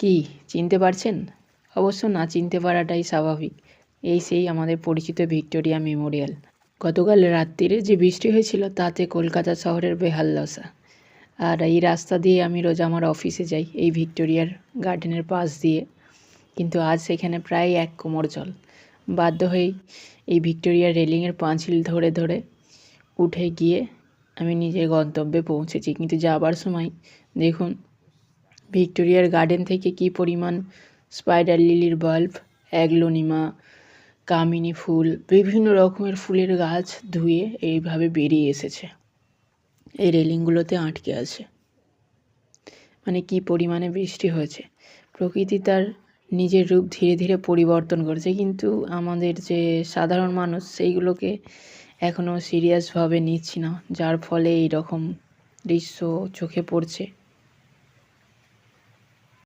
কি, চিনতে পারছেন? অবশ্য না চিনতে পারাটাই স্বাভাবিক। এই সেই আমাদের পরিচিত ভিক্টোরিয়া মেমোরিয়াল। গতকাল রাত্রিরে যে বৃষ্টি হয়েছিল তাতে কলকাতা শহরের বেহাল দশা। আর এই রাস্তা দিয়ে আমি রোজ আমার অফিসে যাই, এই ভিক্টোরিয়ার গার্ডেনের পাশ দিয়ে। কিন্তু আজ সেখানে প্রায় এক কোমর জল। বাধ্য হয়েই এই ভিক্টোরিয়ার রেলিংয়ের পাঁচিল ধরে ধরে উঠে গিয়ে আমি নিজের গন্তব্যে পৌঁছেছি। কিন্তু যাবার সময় দেখুন ভিক্টোরিয়ার গার্ডেন থেকে কি পরিমাণ স্পাইডার লিলির বাল্ব, অ্যাগলোনিমা, কামিনী ফুল, বিভিন্ন রকমের ফুলের গাছ ধুয়ে এইভাবে বেরিয়ে এসেছে। এই রেলিংগুলোতে আটকে আছে। মানে কি পরিমাণে বৃষ্টি হয়েছে। প্রকৃতি তার নিজের রূপ ধীরে ধীরে পরিবর্তন করছে, কিন্তু আমাদের যে সাধারণ মানুষ, সেইগুলোকে এখনও সিরিয়াসভাবে নিচ্ছি না, যার ফলে এই রকম দৃশ্য চোখে পড়ছে।